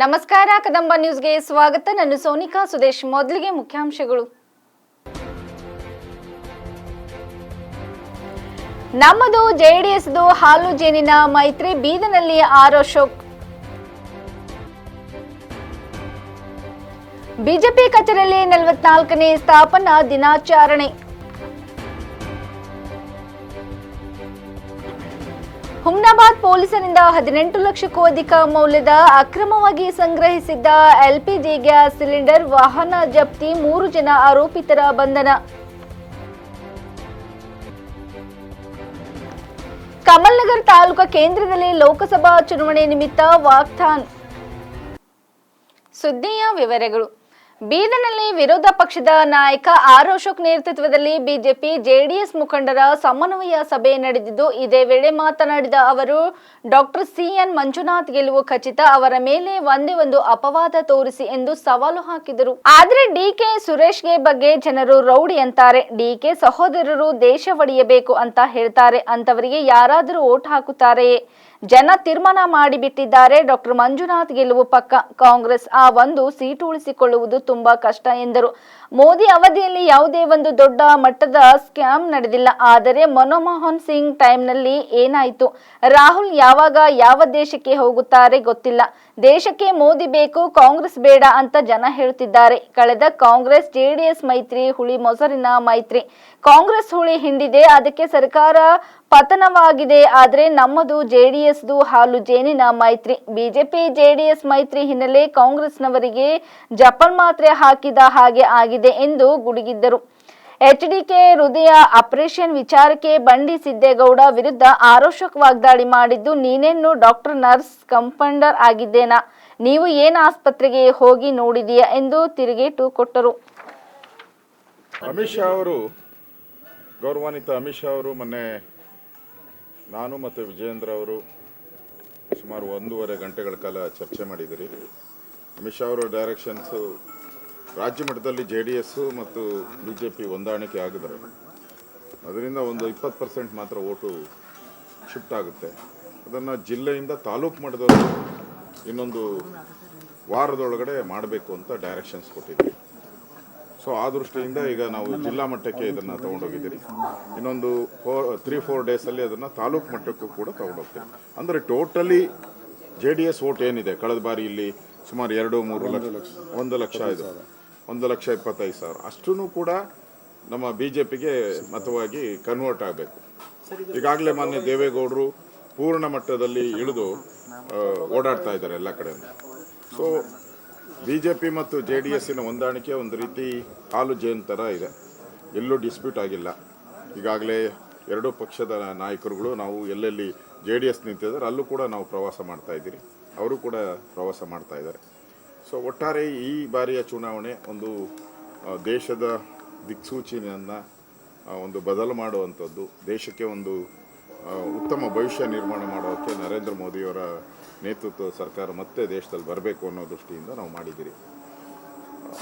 ನಮಸ್ಕಾರ, ಕದಂಬ ನ್ಯೂಸ್ಗೆ ಸ್ವಾಗತ. ನಾನು ಸೋನಿಕಾ ಸುದೇಶ್. ಮೊದಲಿಗೆ ಮುಖ್ಯಾಂಶಗಳು. ನಮ್ಮದು ಜೆಡಿಎಸ್ದು ಹಾಲು ಜೇನಿನ ಮೈತ್ರಿ ಬೀದನಲ್ಲಿ ಆರೋಶೋಕ್ ಅಶೋಕ್ ಬಿಜೆಪಿ ಕಚೇರಿಯಲ್ಲಿ ನಲವತ್ನಾಲ್ಕನೇ ಸ್ಥಾಪನಾ ದಿನಾಚರಣೆ. ಹುಮ್ನಾಬಾದ್ ಪೊಲೀಸರಿಂದ ಹದಿನೆಂಟು ಲಕ್ಷಕ್ಕೂ ಅಧಿಕ ಮೌಲ್ಯದ ಅಕ್ರಮವಾಗಿ ಸಂಗ್ರಹಿಸಿದ್ದ ಎಲ್ಪಿಜಿ ಗ್ಯಾಸ್ ಸಿಲಿಂಡರ್, ವಾಹನ ಜಪ್ತಿ, ಮೂರು ಜನ ಆರೋಪಿತರ ಬಂಧನ. ಕಮಲ್ನಗರ್ ತಾಲೂಕಾ ಕೇಂದ್ರದಲ್ಲಿ ಲೋಕಸಭಾ ಚುನಾವಣೆ ನಿಮಿತ್ತ ವಾಕ್ಥಾನ್ ಸುದ್ದಿಯ ವಿವರಗಳು. ಬೀದರ್ನಲ್ಲಿ ವಿರೋಧ ಪಕ್ಷದ ನಾಯಕ ಆರ್ ಅಶೋಕ್ ನೇತೃತ್ವದಲ್ಲಿ ಬಿಜೆಪಿ ಜೆಡಿಎಸ್ ಮುಖಂಡರ ಸಮನ್ವಯ ಸಭೆ ನಡೆದಿದ್ದು, ಇದೇ ವೇಳೆ ಮಾತನಾಡಿದ ಅವರು, ಡಾಕ್ಟರ್ ಸಿಎನ್ ಮಂಜುನಾಥ್ ಗೆಲುವು ಖಚಿತ, ಅವರ ಮೇಲೆ ಒಂದೇ ಒಂದು ಅಪವಾದ ತೋರಿಸಿ ಎಂದು ಸವಾಲು ಹಾಕಿದರು. ಆದರೆ ಡಿಕೆ ಸುರೇಶ್ಗೆ ಬಗ್ಗೆ ಜನರು ರೌಡಿ ಅಂತಾರೆ. ಡಿಕೆ ಸಹೋದರರು ದೇಶ ಒಡೆಯಬೇಕು ಅಂತ ಹೇಳ್ತಾರೆ. ಅಂತವರಿಗೆ ಯಾರಾದರೂ ಓಟ್ ಹಾಕುತ್ತಾರೆಯೇ? ಜನ ತೀರ್ಮಾನ ಮಾಡಿಬಿಟ್ಟಿದ್ದಾರೆ. ಡಾಕ್ಟರ್ ಮಂಜುನಾಥ್ ಗೆಲುವು ಪಕ್ಕ. ಕಾಂಗ್ರೆಸ್ ಆ ಒಂದು ಸೀಟು ಉಳಿಸಿಕೊಳ್ಳುವುದು ತುಂಬಾ ಕಷ್ಟ ಎಂದರು. ಮೋದಿ ಅವಧಿಯಲ್ಲಿ ಯಾವುದೇ ಒಂದು ದೊಡ್ಡ ಮಟ್ಟದ ಸ್ಕ್ಯಾಮ್ ನಡೆದಿಲ್ಲ. ಆದರೆ ಮನಮೋಹನ್ ಸಿಂಗ್ ಟೈಮ್ನಲ್ಲಿ ಏನಾಯಿತು? ರಾಹುಲ್ ಯಾವಾಗ ಯಾವ ದೇಶಕ್ಕೆ ಹೋಗುತ್ತಾರೆ ಗೊತ್ತಿಲ್ಲ. ದೇಶಕ್ಕೆ ಮೋದಿ ಬೇಕು, ಕಾಂಗ್ರೆಸ್ ಬೇಡ ಅಂತ ಜನ ಹೇಳ್ತಿದ್ದಾರೆ. ಕಳೆದ ಕಾಂಗ್ರೆಸ್ ಜೆಡಿಎಸ್ ಮೈತ್ರಿ, ಹುಳಿ ಮೊಸರಿನ ಮೈತ್ರಿ. ಕಾಂಗ್ರೆಸ್ ಹುಳಿ ಹಿಂಡಿದೆ, ಅದಕ್ಕೆ ಸರ್ಕಾರ ಪತನವಾಗಿದೆ. ಆದರೆ ನಮ್ಮದು ಜೆಡಿಎಸ್ದು ಹಾಲು ಜೇನಿನ ಮೈತ್ರಿ. ಬಿಜೆಪಿ ಜೆಡಿಎಸ್ ಮೈತ್ರಿ ಹಿನ್ನೆಲೆ ಕಾಂಗ್ರೆಸ್ನವರಿಗೆ ಜಪಲ್ ಮಾತ್ರೆ ಹಾಕಿದ ಹಾಗೆ ಆಗಿದೆ. ಎಂದು ಗುಡುಗಿದ್ದರು. ಎಚ್ಡಿಕೆ ಹೃದಯ ಆಪರೇಷನ್ ವಿಚಾರಕ್ಕೆ ಬಂಡಿ ಸಿದ್ದೇಗೌಡ ವಿರುದ್ಧ ಆರೋಷಕ್ ವಾಗ್ದಾಳಿ ಮಾಡಿದ್ದು, ನೀನೇನು ಡಾಕ್ಟರ್ ನರ್ಸ್ ಕಂಪೌಂಡರ್ ಆಗಿದ್ದೇನಾ? ನೀವು ಏನು ಆಸ್ಪತ್ರೆಗೆ ಹೋಗಿ ನೋಡಿದೀಯಾ ಎಂದು ತಿರುಗೇಟು ಕೊಟ್ಟರು. ಅಮಿತ್ ಶಾ ಅವರು, ಗೌರವಾನ್ವಿತ ಅಮಿತ್ ಶಾ ಅವರು, ಮೊನ್ನೆ ನಾನು ಮತ್ತು ವಿಜಯೇಂದ್ರ ಅವರು ಸುಮಾರು ಒಂದೂವರೆ ಗಂಟೆಗಳ ಕಾಲ ಚರ್ಚೆ ಮಾಡಿದಿರಿ ಅಮಿತ್ ಶಾ ಅವರು ಡೈರೆಕ್ಷನ್ಸು ರಾಜ್ಯ ಮಟ್ಟದಲ್ಲಿ ಜೆ ಡಿ ಎಸ್ಸು ಮತ್ತು ಬಿ ಜೆ ಪಿ ಹೊಂದಾಣಿಕೆ ಆಗಿದ್ದಾರೆ. ಅದರಿಂದ ಒಂದು ಇಪ್ಪತ್ತು ಪರ್ಸೆಂಟ್ ಮಾತ್ರ ಓಟು ಶಿಫ್ಟ್ ಆಗುತ್ತೆ. ಅದನ್ನು ಜಿಲ್ಲೆಯಿಂದ ತಾಲೂಕು ಮಟ್ಟದಲ್ಲಿ ಇನ್ನೊಂದು ವಾರದೊಳಗಡೆ ಮಾಡಬೇಕು ಅಂತ ಡೈರೆಕ್ಷನ್ಸ್ ಕೊಟ್ಟಿದ್ದೀವಿ. ಸೊ ಆ ದೃಷ್ಟಿಯಿಂದ ಈಗ ನಾವು ಜಿಲ್ಲಾ ಮಟ್ಟಕ್ಕೆ ಇದನ್ನು ತೊಗೊಂಡೋಗಿದ್ದೀರಿ. ಇನ್ನೊಂದು ಫೋರ್ ತ್ರೀ ಫೋರ್ ಡೇಸಲ್ಲಿ ಅದನ್ನು ತಾಲೂಕು ಮಟ್ಟಕ್ಕೂ ಕೂಡ ತೊಗೊಂಡೋಗ್ತೀವಿ. ಅಂದರೆ totally J D S vote ಏನಿದೆ? ಕಳೆದ ಬಾರಿ ಇಲ್ಲಿ ಸುಮಾರು ಎರಡು, ಮೂರು ಲಕ್ಷ, ಒಂದು ಲಕ್ಷ ಇದು. ಒಂದು ಲಕ್ಷ ಇಪ್ಪತ್ತೈದು ಸಾವಿರ. ಅಷ್ಟೂ ಕೂಡ ನಮ್ಮ ಬಿ ಜೆ ಪಿಗೆ ಮತವಾಗಿ ಕನ್ವರ್ಟ್ ಆಗಬೇಕು. ಈಗಾಗಲೇ ಮಾನ್ಯ ದೇವೇಗೌಡರು ಪೂರ್ಣ ಮಟ್ಟದಲ್ಲಿ ಇಳಿದು ಓಡಾಡ್ತಾ ಇದ್ದಾರೆ ಎಲ್ಲ ಕಡೆ. ಸೊ ಬಿ ಜೆ ಪಿ ಮತ್ತು ಜೆ ಡಿ ಎಸ್ಸಿನ ಹೊಂದಾಣಿಕೆ ಒಂದು ರೀತಿ ಹಾಲು ಜೇನು ಥರ ಇದೆ. ಎಲ್ಲೂ ಡಿಸ್ಪ್ಯೂಟ್ ಆಗಿಲ್ಲ. ಈಗಾಗಲೇ ಎರಡೂ ಪಕ್ಷದ ನಾಯಕರುಗಳು ನಾವು ಎಲ್ಲೆಲ್ಲಿ ಜೆ ಡಿ ಎಸ್ ನಿಂತಿದ್ದಾರೆ, ಅಲ್ಲೂ ಕೂಡ ನಾವು ಪ್ರವಾಸ ಮಾಡ್ತಾ ಇದ್ದೀರಿ. ಅವರು ಕೂಡ ಪ್ರವಾಸ ಮಾಡ್ತಾ ಇದ್ದಾರೆ. ಸೊ ಒಟ್ಟಾರೆ ಈ ಬಾರಿಯ ಚುನಾವಣೆ ಒಂದು ದೇಶದ ದಿಕ್ಸೂಚಿಯನ್ನು ಒಂದು ಬದಲು ಮಾಡುವಂಥದ್ದು ದೇಶಕ್ಕೆ ಒಂದು ಉತ್ತಮ ಭವಿಷ್ಯ ನಿರ್ಮಾಣ ಮಾಡೋಕ್ಕೆ ನರೇಂದ್ರ ಮೋದಿಯವರ ನೇತೃತ್ವದ ಸರ್ಕಾರ ಮತ್ತೆ ದೇಶದಲ್ಲಿ ಬರಬೇಕು ಅನ್ನೋ ದೃಷ್ಟಿಯಿಂದ ನಾವು ಮಾಡಿದ್ದೀರಿ.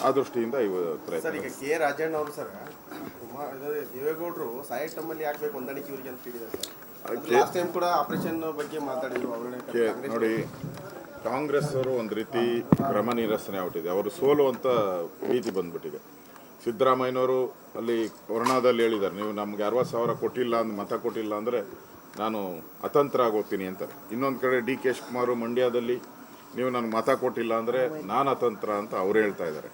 ಆ ದೃಷ್ಟಿಯಿಂದ ಇವತ್ತು ಸರ್ ಈಗ ಕೆ ರಾಜಣ್ಣ ಅವರು ಸರ್ ಕುಮಾರ್ ದೇವೇಗೌಡರು ಸಾಯಿ ಟೈಮಲ್ಲಿ ಯಾಕೆ ಹೊಂದಾಣಿಕೆ ಇವರಿಗೆ ಅಂತ ಹೇಳಿದ್ದಾರೆ ಸರ್. ಲಾಸ್ಟ್ ಟೈಮ್ ಕೂಡ ಆಪರೇಷನ್ ಬಗ್ಗೆ ಮಾತಾಡಿದ್ರು ನೋಡಿ ಕಾಂಗ್ರೆಸ್ ಅವರು ಒಂದು ರೀತಿ ಕ್ರಮ ನಿರಸನೆ ಆಗ್ಬಿಟ್ಟಿದೆ. ಅವರು ಸೋಲುವಂತ ಭೀತಿ ಬಂದ್ಬಿಟ್ಟಿದೆ. ಸಿದ್ದರಾಮಯ್ಯನವರು ಅಲ್ಲಿ ಕೊರೋನಾದಲ್ಲಿ ಹೇಳಿದ್ದಾರೆ, ನೀವು ನಮ್ಗೆ ಅರವತ್ತು ಸಾವಿರ ಕೊಟ್ಟಿಲ್ಲ ಅಂದ್, ಮತ ಕೊಟ್ಟಿಲ್ಲ ಅಂದರೆ ನಾನು ಅತಂತ್ರ ಆಗೋಗ್ತೀನಿ ಅಂತಾರೆ. ಇನ್ನೊಂದು ಕಡೆ ಡಿ. ಕೆ. ಶಿವಕುಮಾರ್ ಮಂಡ್ಯದಲ್ಲಿ, ನೀವು ನನಗೆ ಮತ ಕೊಟ್ಟಿಲ್ಲ ಅಂದರೆ ನಾನು ಅತಂತ್ರ ಅಂತ ಅವರು ಹೇಳ್ತಾ ಇದ್ದಾರೆ.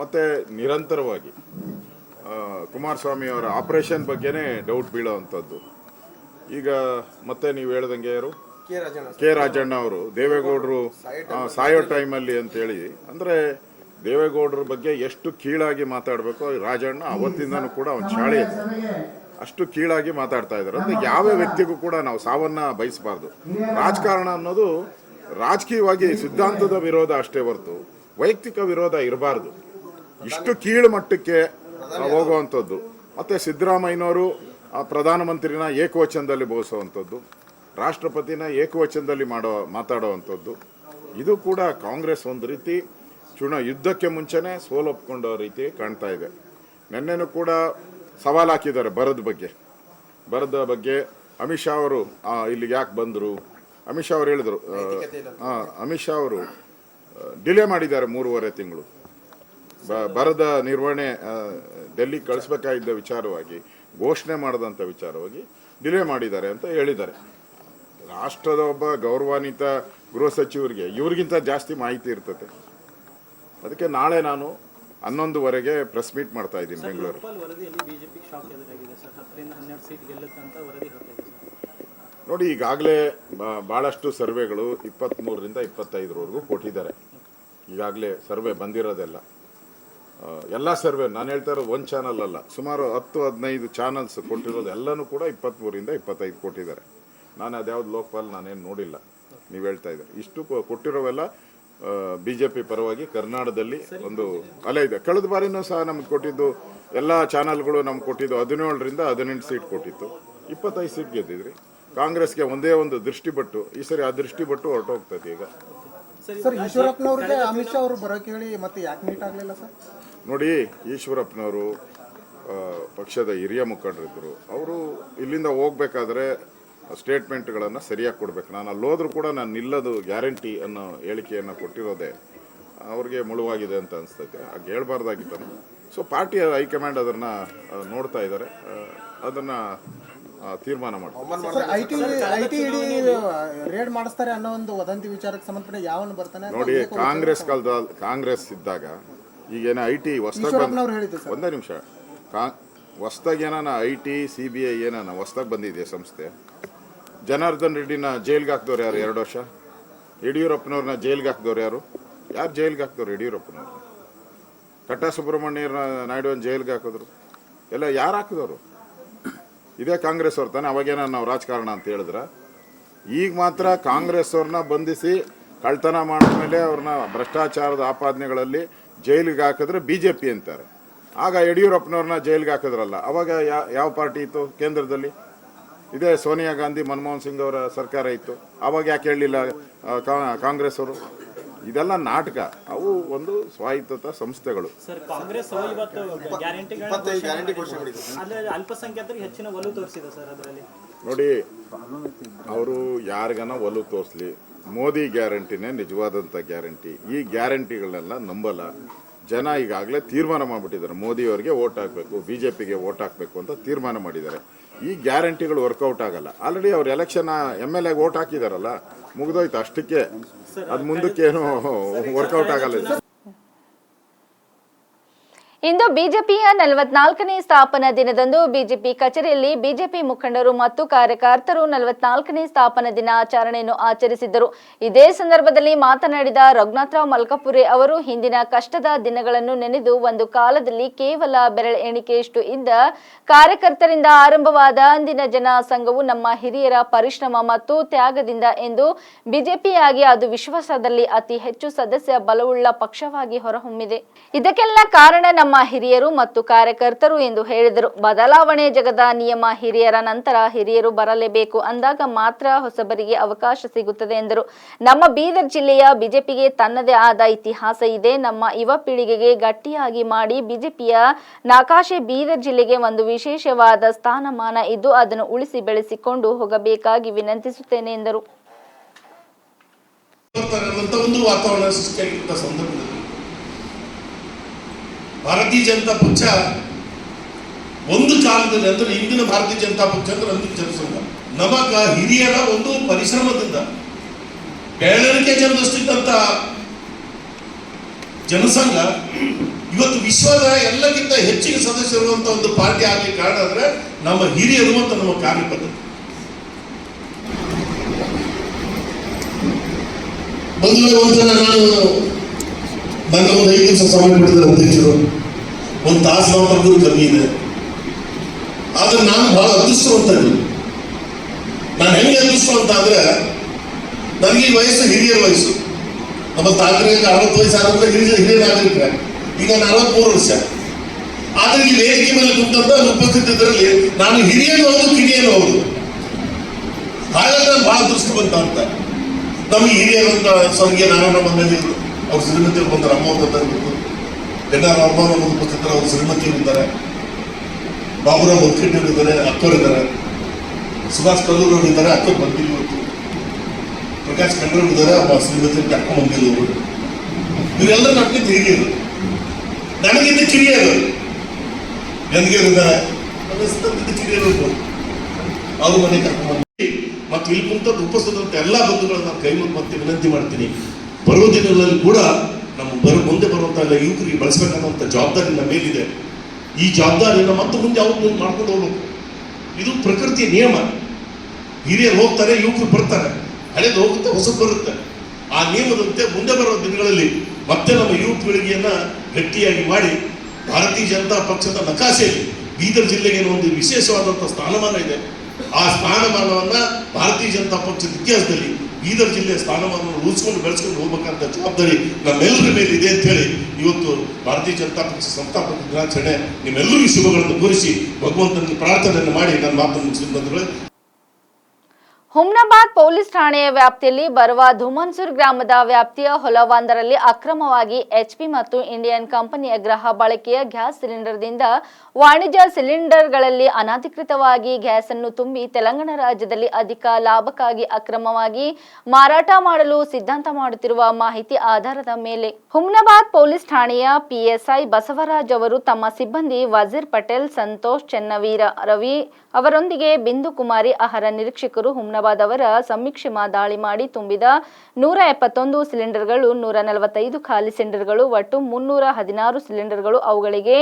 ಮತ್ತು ನಿರಂತರವಾಗಿ ಕುಮಾರಸ್ವಾಮಿ ಅವರ ಆಪರೇಷನ್ ಬಗ್ಗೆನೇ ಡೌಟ್ ಬೀಳೋ ಅಂಥದ್ದು. ಈಗ ಮತ್ತೆ ನೀವು ಹೇಳ್ದಂಗೆ ಯಾರು? ಕೆ ರಾಜಣ್ಣ ಅವರು ದೇವೇಗೌಡರು ಸಾಯೋ ಟೈಮಲ್ಲಿ ಅಂತೇಳಿ ಅಂದರೆ ದೇವೇಗೌಡರ ಬಗ್ಗೆ ಎಷ್ಟು ಕೀಳಾಗಿ ಮಾತಾಡಬೇಕು ರಾಜಣ್ಣ ಅವತ್ತಿಂದನೂ ಕೂಡ ಒಂದು ಶಾಲೆ ಇದೆ. ಅಷ್ಟು ಕೀಳಾಗಿ ಮಾತಾಡ್ತಾ ಇದ್ದಾರೆ. ಅಂದರೆ ಯಾವ ವ್ಯಕ್ತಿಗೂ ಕೂಡ ನಾವು ಸಾವನ್ನ ಬಯಸಬಾರ್ದು. ರಾಜಕಾರಣ ಅನ್ನೋದು ರಾಜಕೀಯವಾಗಿ ಸಿದ್ಧಾಂತದ ವಿರೋಧ ಅಷ್ಟೇ ಹೊರತು ವೈಯಕ್ತಿಕ ವಿರೋಧ ಇರಬಾರ್ದು. ಇಷ್ಟು ಕೀಳು ಮಟ್ಟಕ್ಕೆ ಹೋಗುವಂಥದ್ದು. ಮತ್ತು ಸಿದ್ದರಾಮಯ್ಯನವರು ಆ ಪ್ರಧಾನಮಂತ್ರಿನ ಏಕವಚನದಲ್ಲಿ ಬಹುಸುವಂಥದ್ದು ರಾಷ್ಟ್ರಪತಿನ ಏಕವಚನದಲ್ಲಿ ಮಾಡೋ, ಮಾತಾಡೋವಂಥದ್ದು. ಇದು ಕೂಡ ಕಾಂಗ್ರೆಸ್ ಒಂದು ರೀತಿ ಚುನಾ ಯುದ್ಧಕ್ಕೆ ಮುಂಚೆನೇ ಸೋಲೊಪ್ಕೊಂಡ ರೀತಿ ಕಾಣ್ತಾ ಇದೆ. ನಿನ್ನೆನೂ ಕೂಡ ಸವಾಲು ಹಾಕಿದ್ದಾರೆ ಬರದ ಬಗ್ಗೆ. ಬರದ ಬಗ್ಗೆ ಅಮಿತ್ ಶಾ ಅವರು ಇಲ್ಲಿಗೆ ಯಾಕೆ ಬಂದರು? ಅಮಿತ್ ಶಾ ಅವರು ಹೇಳಿದರು ಅಮಿತ್ ಶಾ ಅವರು ಡಿಲೇ ಮಾಡಿದ್ದಾರೆ ಮೂರುವರೆ ತಿಂಗಳು. ಬ- ಬರದ ನಿರ್ವಹಣೆ ಡೆಲ್ಲಿ ಕಳಿಸ್ಬೇಕಾಗಿದ್ದ ವಿಚಾರವಾಗಿ, ಘೋಷಣೆ ಮಾಡಿದಂಥ ವಿಚಾರವಾಗಿ ಡಿಲೇ ಮಾಡಿದ್ದಾರೆ ಅಂತ ಹೇಳಿದ್ದಾರೆ. ರಾಷ್ಟ್ರದ ಒಬ್ಬ ಗೌರವಾನ್ವಿತ ಗೃಹ ಸಚಿವರಿಗೆ ಇವ್ರಿಗಿಂತ ಜಾಸ್ತಿ ಮಾಹಿತಿ ಇರ್ತದೆ. ಅದಕ್ಕೆ ನಾಳೆ ನಾನು ಹನ್ನೊಂದುವರೆಗೆ ಪ್ರೆಸ್ ಮೀಟ್ ಮಾಡ್ತಾ ಇದ್ದೀನಿ ಬೆಂಗಳೂರು. ನೋಡಿ ಈಗಾಗಲೇ ಭಾಳಷ್ಟು ಸರ್ವೆಗಳು ಇಪ್ಪತ್ತ್ಮೂರರಿಂದ ಇಪ್ಪತ್ತೈದರವರೆಗೂ ಕೊಟ್ಟಿದ್ದಾರೆ. ಈಗಾಗಲೇ ಸರ್ವೆ ಬಂದಿರೋದೆಲ್ಲ. ಎಲ್ಲ ಸರ್ವೆ ನಾನು ಹೇಳ್ತಾ ಇರೋದು ಒಂದು ಚಾನಲ್ ಅಲ್ಲ. ಸುಮಾರು ಹತ್ತು ಹದಿನೈದು ಚಾನಲ್ಸ್ ಕೊಟ್ಟಿರೋದು ಎಲ್ಲನೂ ಕೂಡ ಇಪ್ಪತ್ತ್ಮೂರಿಂದ ಇಪ್ಪತ್ತೈದು ಕೊಟ್ಟಿದ್ದಾರೆ. ನಾನು ಅದ್ಯಾವ್ದು ಲೋಕಪಾಲ್ ನಾನೇನು ನೋಡಿಲ್ಲ. ನೀವು ಹೇಳ್ತಾ ಇದ್ದೀರಿ. ಇಷ್ಟು ಕೊಟ್ಟಿರೋವೆಲ್ಲ ಬಿ ಜೆ ಪಿ ಪರವಾಗಿ ಕರ್ನಾಟಕದಲ್ಲಿ ಒಂದು ಅಲೆ ಇದೆ. ಕಳೆದ ಬಾರಿನೂ ಸಹ ನಮ್ಗೆ ಕೊಟ್ಟಿದ್ದು ಎಲ್ಲ ಚಾನಲ್ಗಳು ನಮ್ಗೆ ಕೊಟ್ಟಿದ್ದು ಹದಿನೇಳರಿಂದ ಹದಿನೆಂಟು ಸೀಟ್ ಕೊಟ್ಟಿತ್ತು. ಇಪ್ಪತ್ತೈದು ಸೀಟ್ ಗೆದ್ದಿದ್ರಿ. ಕಾಂಗ್ರೆಸ್ಗೆ ಒಂದೇ ಒಂದು ದೃಷ್ಟಿ ಬಟ್ಟು ಈ ಸರಿ ಆ ದೃಷ್ಟಿ ಬಟ್ಟು ಹೊರಟೋಗ್ತದೆ ಈಗ. ಸರ್ ಈಶ್ವರಪ್ಪನವ್ರಿಗೆ ಅಮಿತ್ ಶಾ ಅವರು ಬರೋಕೆ ಹೇಳಿ ಮತ್ತೆ ಯಾಕೆ ಮೀಟ್ ಆಗಲಿಲ್ಲ ಸರ್? ನೋಡಿ ಈಶ್ವರಪ್ಪನವರು ಪಕ್ಷದ ಹಿರಿಯ ಮುಖಂಡರಿದ್ದರು ಅವರು ಇಲ್ಲಿಂದ ಹೋಗ್ಬೇಕಾದ್ರೆ ಸ್ಟೇಟ್ಮೆಂಟ್ಗಳನ್ನು ಸರಿಯಾಗಿ ಕೊಡಬೇಕು. ನಾನು ಅಲ್ಲೋದ್ರೂ ಕೂಡ ನಾನು ನಿಲ್ಲದು ಗ್ಯಾರಂಟಿ ಅನ್ನೋ ಹೇಳಿಕೆಯನ್ನು ಕೊಟ್ಟಿರೋದೆ ಅವ್ರಿಗೆ ಮುಳುವಾಗಿದೆ ಅಂತ ಅನಿಸ್ತೈತೆ. ಹಾಗೆ ಹೇಳ್ಬಾರ್ದಾಗಿತ್ತು ಸೊ ಪಾರ್ಟಿಯ ಹೈಕಮಾಂಡ್ ಅದನ್ನು ನೋಡ್ತಾ ಇದ್ದಾರೆ. ಅದನ್ನು ತೀರ್ಮಾನ ಮಾಡ್ತಾರೆ. Sir I T I T ED raid ಮಾಡಿಸ್ತಾರೆ ಅನ್ನೋ ಒಂದು ವದಂತಿ ವಿಚಾರಕ್ಕೆ ಸಂಬಂಧಪಟ್ಟ ಯಾವನು ಬರ್ತಾನೆ ನೋಡಿ ಕಾಂಗ್ರೆಸ್ ಕಾಲದ ಕಾಂಗ್ರೆಸ್ ಇದ್ದಾಗ ಈಗೇನ ಐ ಟಿ ಹೊಸ್ದಾಗಿ ಸರ್ ಒಂದೇ ನಿಮಿಷ. ಕಾ ಹೊಸ್ದಾಗ ಏನಾನ I T C B I ಏನಾನ ಹೊಸ್ದಾಗ ಬಂದಿದೆ ಸಂಸ್ಥೆ? ಜನಾರ್ದನ್ ರೆಡ್ಡಿನ ಜೈಲ್ಗೆ ಹಾಕ್ದವ್ರು ಯಾರು ಎರಡು ವರ್ಷ? ಯಡಿಯೂರಪ್ಪನವ್ರನ್ನ ಜೈಲ್ಗೆ ಹಾಕಿದವ್ರು ಯಾರು? ಯಾರು ಜೈಲ್ಗೆ ಹಾಕಿದವ್ರು ಯಡಿಯೂರಪ್ಪನವ್ರನ್ನ ಕಟ್ಟ ಸುಬ್ರಹ್ಮಣ್ಯರ ನಾಯ್ಡುವನ್ ಜೈಲ್ಗೆ ಹಾಕಿದ್ರು. ಎಲ್ಲ ಯಾರು ಹಾಕಿದವರು? ಇದೇ ಕಾಂಗ್ರೆಸ್ ಅವ್ರು ತಾನೆ. ಅವಾಗೇನ ನಾವು ರಾಜಕಾರಣ ಅಂತ ಹೇಳಿದ್ರೆ. ಈಗ ಮಾತ್ರ ಕಾಂಗ್ರೆಸ್ ಅವ್ರನ್ನ ಬಂಧಿಸಿ ಕಳ್ತನ ಮಾಡಿದ್ಮೇಲೆ ಅವ್ರನ್ನ ಭ್ರಷ್ಟಾಚಾರದ ಆಪಾದನೆಗಳಲ್ಲಿ ಜೈಲಿಗೆ ಹಾಕಿದ್ರೆ ಬಿ ಜೆ ಪಿ ಅಂತಾರೆ. ಆಗ ಯಡಿಯೂರಪ್ಪನವ್ರನ್ನ ಜೈಲಿಗೆ ಹಾಕಿದ್ರಲ್ಲ. ಅವಾಗ ಯಾವ ಪಾರ್ಟಿ ಇತ್ತು ಕೇಂದ್ರದಲ್ಲಿ? ಇದೇ ಸೋನಿಯಾ ಗಾಂಧಿ ಮನಮೋಹನ್ ಸಿಂಗ್ ಅವರ ಸರ್ಕಾರ ಇತ್ತು. ಅವಾಗ ಯಾಕೆ ಹೇಳಲಿಲ್ಲ ಕಾಂಗ್ರೆಸ್ ಅವರು? ಇದೆಲ್ಲ ನಾಟಕ. ಅವು ಒಂದು ಸ್ವಾಯತ್ತ ಸಂಸ್ಥೆಗಳು. ಸರ್ ಕಾಂಗ್ರೆಸ್ ಇವತ್ತು ಗ್ಯಾರಂಟಿಗಳನ್ನ ಗ್ಯಾರಂಟಿ ಘೋಷಣೆ ಮಾಡಿದೆ ಹೆಚ್ಚಿನ ಒಲವು ತೋರಿಸಿದೆ ಸರ್ ಅದರಲ್ಲಿ. ನೋಡಿ ಅವರು ಯಾರಿಗನ ಒಲವು ತೋರಿಸ್ಲಿ? ಮೋದಿ ಗ್ಯಾರಂಟಿನೇ ನಿಜವಾದಂಥ ಗ್ಯಾರಂಟಿ. ಈ ಗ್ಯಾರಂಟಿಗಳನ್ನೆಲ್ಲ ನಂಬಲ್ಲ. ಜನ ಈಗಾಗಲೇ ತೀರ್ಮಾನ ಮಾಡಿಬಿಟ್ಟಿದ್ದಾರೆ. ಮೋದಿಯವರಿಗೆ ಓಟ್ ಹಾಕಬೇಕು ಬಿ ಜೆ ಪಿಗೆ ಓಟ್ ಹಾಕಬೇಕು ಅಂತ ತೀರ್ಮಾನ ಮಾಡಿದ್ದಾರೆ. ಈ ಗ್ಯಾರಂಟಿಗಳು ವರ್ಕೌಟ್ ಆಗಲ್ಲ. ಆಲ್ರೆಡಿ ಅವ್ರು ಎಲೆಕ್ಷನ್ ಎಂ ಎಲ್ ಎಗೆ ಓಟ್ ಹಾಕಿದಾರಲ್ಲ ಮುಗಿದೋಯ್ತು ಅಷ್ಟಕ್ಕೆ. ಅದು ಮುಂದಕ್ಕೇನು ವರ್ಕೌಟ್ ಆಗಲ್ಲ ಇದು. ಬಿಜೆಪಿಯ ನಲವತ್ನಾಲ್ಕನೇ ಸ್ಥಾಪನಾ ದಿನದಂದು ಬಿಜೆಪಿ ಕಚೇರಿಯಲ್ಲಿ ಬಿಜೆಪಿ ಮುಖಂಡರು ಮತ್ತು ಕಾರ್ಯಕರ್ತರು ನಲವತ್ನಾಲ್ಕನೇ ಸ್ಥಾಪನಾ ದಿನ ಆಚರಣೆಯನ್ನು ಆಚರಿಸಿದ್ದರು ಇದೇ ಸಂದರ್ಭದಲ್ಲಿ ಮಾತನಾಡಿದ ರಘುನಾಥರಾವ್ ಮಲ್ಕಪುರೆ ಅವರು, ಹಿಂದಿನ ಕಷ್ಟದ ದಿನಗಳನ್ನು ನೆನೆದು ಒಂದು ಕಾಲದಲ್ಲಿ ಕೇವಲ ಬೆರಳ ಎಣಿಕೆಯಷ್ಟು ಇದ್ದ ಕಾರ್ಯಕರ್ತರಿಂದ ಆರಂಭವಾದ ಅಂದಿನ ಜನ ಸಂಘವು ನಮ್ಮ ಹಿರಿಯರ ಪರಿಶ್ರಮ ಮತ್ತು ತ್ಯಾಗದಿಂದ ಎಂದು ಬಿಜೆಪಿಯಾಗಿ ಅದು ವಿಶ್ವಾಸದಲ್ಲಿ ಅತಿ ಹೆಚ್ಚು ಸದಸ್ಯ ಬಲವುಳ್ಳ ಪಕ್ಷವಾಗಿ ಹೊರಹೊಮ್ಮಿದೆ ಇದಕ್ಕೆಲ್ಲ ಕಾರಣ ನಮ್ಮ ಹಿರಿಯರು ಮತ್ತು ಕಾರ್ಯಕರ್ತರು ಎಂದು ಹೇಳಿದರು. ಬದಲಾವಣೆ ಜಗದ ನಿಯಮ ಹಿರಿಯರ ನಂತರ ಹಿರಿಯರು ಬರಲೇಬೇಕು ಅಂದಾಗ ಮಾತ್ರ ಹೊಸಬರಿಗೆ ಅವಕಾಶ ಸಿಗುತ್ತದೆ ಎಂದರು. ನಮ್ಮ ಬೀದರ್ ಜಿಲ್ಲೆಯ ಬಿಜೆಪಿಗೆ ತನ್ನದೇ ಆದ ಇತಿಹಾಸ ಇದೆ. ನಮ್ಮ ಯುವ ಪೀಳಿಗೆಗೆ ಗಟ್ಟಿಯಾಗಿ ಮಾಡಿ ಬಿಜೆಪಿಯ ನಾಕಾಶೆ ಬೀದರ್ ಜಿಲ್ಲೆಗೆ ಒಂದು ವಿಶೇಷವಾದ ಸ್ಥಾನಮಾನ ಇದ್ದು ಅದನ್ನು ಉಳಿಸಿ ಬೆಳೆಸಿಕೊಂಡು ಹೋಗಬೇಕಾಗಿ ವಿನಂತಿಸುತ್ತೇನೆ ಎಂದರು ಬರ್ತಾರೆ ಅನ್ನುವಂಥ ಒಂದು ವಾತಾವರಣ ಸೃಷ್ಟಿಯಾಗಿದ್ದ ಸಂದರ್ಭದಲ್ಲಿ ಭಾರತೀಯ ಜನತಾ ಪಕ್ಷ ಒಂದು ಕಾಲದಲ್ಲಿ ಅಂದ್ರೆ ಇಂದಿನ ಭಾರತೀಯ ಜನತಾ ಪಕ್ಷ ಅಂದ್ರೆ ಅಂದಿನ ಜನಸಂಘ ನಮಗ ಹಿರಿಯರ ಒಂದು ಪರಿಶ್ರಮದಿಂದ ಬೆಳವಣಿಗೆ ಜನದಷ್ಟಿದ್ದಂತ ಜನಸಂಘ ಇವತ್ತು ವಿಶ್ವದ ಎಲ್ಲಕ್ಕಿಂತ ಹೆಚ್ಚಿಗೆ ಸದಸ್ಯರುವಂತ ಒಂದು ಪಾರ್ಟಿ ಆಗಲಿ ಕಾರಣ ಅಂದ್ರೆ ನಮ್ಮ ಹಿರಿಯರು ಅಂತ ನಮ್ಮ ಕಾರ್ಯಪದ್ಧತಿ ಒಂದು ನಾನು ನನ್ನ ಒಂದು ಐದು ದಿವಸ ಸಮಯ ಕೊಟ್ಟಿದ್ದಾರೆ ಅಧ್ಯಕ್ಷರು ಒಂದು ತಾಸು ತಗೊಂಡು ಕಮ್ಮಿ ಇದೆ. ಆದ್ರೆ ನಾನು ಬಹಳ ಅದೃಷ್ಟವಂತ ನಾನು ಹೆಂಗೆ ಅದೃಷ್ಟವಂತ ಅಂದ್ರೆ ನನಗೆ ಈ ವಯಸ್ಸು ಹಿರಿಯರ ವಯಸ್ಸು. ನಮ್ಮ ತಾತ್ರೆ ಅರವತ್ತು ವಯಸ್ಸು ಆದ್ರೆ ಹಿರಿಯ ಹಿರಿಯ ನಾಗರಿಕರ ಈಗ ನಲವತ್ಮೂರು ವರ್ಷ. ಆದ್ರೆ ಈ ವೇದಿಕೆ ಮೇಲೆ ಕುಂತಂತ ಉಪಸ್ಥಿತಿದ್ರಲ್ಲಿ ನಾನು ಹಿರಿಯನು ಹೌದು, ಕಿರಿಯನು ಹೌದು. ಹಾಗಾಗಿ ನಾನು ಬಹಳ ಅದೃಷ್ಟವಂತ ಅಂತ. ನಮ್ಮ ಹಿರಿಯರಂತ ಸ್ವಂಗೆ ನಾರಾಯಣ ಬಂದಿದ್ರು ಅವ್ರ ಶ್ರೀಮತಿಯರು ಬಂದರೆ, ಅಮ್ಮ ಅಂತ ಇರ್ಬೇಕು. ಆರ್ ಒಂದು ಉಪಸ್ಥಿತರು ಅವ್ರ ಶ್ರೀಮತಿಯರು ಇದ್ದಾರೆ. ಬಾಬುರಾವ್ ಮುದ್ಕಿಟ್ಟಿರು ಇದ್ದಾರೆ ಅಕ್ಕವ್ರು ಇದ್ದಾರೆ. ಸುಭಾಷ್ ಕಲ್ಲೂರು ಇದ್ದಾರೆ ಅಕ್ಕ ಬಂದಿಲ್ಲ ಇವತ್ತು. ಪ್ರಕಾಶ್ ಖಂಡ್ರವ್ರು ಇದ್ದಾರೆ ಅಮ್ಮ ಶ್ರೀಮತಿ ಅಕ್ಕ ಬಂದಿಲ್ಲ ಅವರು. ಇವರೆಲ್ಲ ನಮ್ಗಿಂತ ಹಿರಿಯರು ನನಗಿಂತ ಕಿರಿಯರು ನನಗೆ ಕಿರಿಯರು ಇರ್ಬೋದು. ಅವ್ರ ಮನೆ ಕರ್ಕೊಂಡು ಮತ್ತು ಇಲ್ಲಿ ಕುಂತ ಉಪಸ್ಥಿತ ಎಲ್ಲ ಬಂಧುಗಳನ್ನ ನಾನು ಕೈ ಮತ್ತೆ ವಿನಂತಿ ಮಾಡ್ತೀನಿ. ಬರುವ ದಿನಗಳಲ್ಲಿ ಕೂಡ ನಮ್ಮ ಬರ ಮುಂದೆ ಬರುವಂತ ಎಲ್ಲ ಯುವಕರಿಗೆ ಬಳಸಬೇಕಾದಂಥ ಜವಾಬ್ದಾರಿ ನಮ್ಮ ಮೇಲಿದೆ. ಈ ಜವಾಬ್ದಾರಿಯನ್ನು ಮತ್ತೆ ಮುಂದೆ ಅವ್ರು ಮುಂದೆ ಮಾಡ್ಕೊಂಡು ಹೋಗ್ಬೇಕು? ಇದು ಪ್ರಕೃತಿಯ ನಿಯಮ. ಹಿರಿಯರು ಹೋಗ್ತಾರೆ, ಯುವಕರು ಬರ್ತಾರೆ. ಹಳೇದು ಹೋಗುತ್ತೆ ಹೊಸ ಬರುತ್ತೆ. ಆ ನಿಯಮದಂತೆ ಮುಂದೆ ಬರುವ ದಿನಗಳಲ್ಲಿ ಮತ್ತೆ ನಮ್ಮ ಯುವ ಪೀಳಿಗೆಯನ್ನ ಗಟ್ಟಿಯಾಗಿ ಮಾಡಿ ಭಾರತೀಯ ಜನತಾ ಪಕ್ಷದ ನಕಾಶೆಯಲ್ಲಿ ಬೀದರ್ ಜಿಲ್ಲೆಗೆ ಒಂದು ವಿಶೇಷವಾದಂಥ ಸ್ಥಾನಮಾನ ಇದೆ. ಆ ಸ್ಥಾನಮಾನವನ್ನ ಭಾರತೀಯ ಜನತಾ ಪಕ್ಷದ ಇತಿಹಾಸದಲ್ಲಿ ಬೀದರ್ ಜಿಲ್ಲೆಯ ಸ್ಥಾನವನ್ನು ಉಳಿಸ್ಕೊಂಡು ಬೆಳೆಸ್ಕೊಂಡು ಹೋಗ್ಬೇಕಂತ ಜವಾಬ್ದಾರಿ ನಮ್ಮೆಲ್ಲರ ಮೇಲೆ ಇದೆ ಅಂತ ಹೇಳಿ ಇವತ್ತು ಭಾರತೀಯ ಜನತಾ ಪಕ್ಷ ಸಂಸ್ಥಾಪಕ ದಿನಾಚರಣೆ ನಿಮ್ಮೆಲ್ಲರಿಗೂ ಶುಭಗಳನ್ನು ಕೋರಿಸಿ ಭಗವಂತನ ಪ್ರಾರ್ಥನೆಯನ್ನು ಮಾಡಿ ನನ್ನ ಮಾತನ್ನು ಮುಗಿಸಿದ ಬಂಧುಗಳೇ. ಹುಮ್ನಾಬಾದ್ ಪೊಲೀಸ್ ಠಾಣೆಯ ವ್ಯಾಪ್ತಿಯಲ್ಲಿ ಬರುವ ಧುಮನ್ಸೂರ್ ಗ್ರಾಮದ ವ್ಯಾಪ್ತಿಯ ಹೊಲವೊಂದರಲ್ಲಿ ಅಕ್ರಮವಾಗಿ ಎಚ್ಪಿ ಮತ್ತು ಇಂಡಿಯನ್ ಕಂಪನಿಯ ಗ್ರಹ ಬಳಕೆಯ ಗ್ಯಾಸ್ ಸಿಲಿಂಡರ್ದಿಂದ ವಾಣಿಜ್ಯ ಸಿಲಿಂಡರ್ಗಳಲ್ಲಿ ಅನಧಿಕೃತವಾಗಿ ಗ್ಯಾಸ್ ಅನ್ನು ತುಂಬಿ ತೆಲಂಗಾಣ ರಾಜ್ಯದಲ್ಲಿ ಅಧಿಕ ಲಾಭಕ್ಕಾಗಿ ಅಕ್ರಮವಾಗಿ ಮಾರಾಟ ಮಾಡಲು ಸಿದ್ಧಾಂತ ಮಾಡುತ್ತಿರುವ ಮಾಹಿತಿ ಆಧಾರದ ಮೇಲೆ ಹುಮ್ನಾಬಾದ್ ಪೊಲೀಸ್ ಠಾಣೆಯ ಪಿಎಸ್ಐ ಬಸವರಾಜ್ ಅವರು ತಮ್ಮ ಸಿಬ್ಬಂದಿ ವಜೀರ್ ಪಟೇಲ್, ಸಂತೋಷ್, ಚೆನ್ನವೀರ, ರವಿ ಅವರೊಂದಿಗೆ ಬಿಂದು ಕುಮಾರಿ, ಆಹಾರ ನಿರೀಕ್ಷಕರು ಹುಮ್ನಾಬಾದ್ ಅವರ ಸಮೀಕ್ಷೆ ದಾಳಿ ಮಾಡಿ ತುಂಬಿದ ನೂರ ಎಪ್ಪತ್ತೊಂದು ಸಿಲಿಂಡರ್ಗಳು, ನೂರ ನಲವತ್ತೈದು ಖಾಲಿ ಸಿಲಿಂಡರ್ಗಳು, ಒಟ್ಟು ಮುನ್ನೂರ ಹದಿನಾರು ಸಿಲಿಂಡರ್ಗಳು ಅವುಗಳಿಗೆ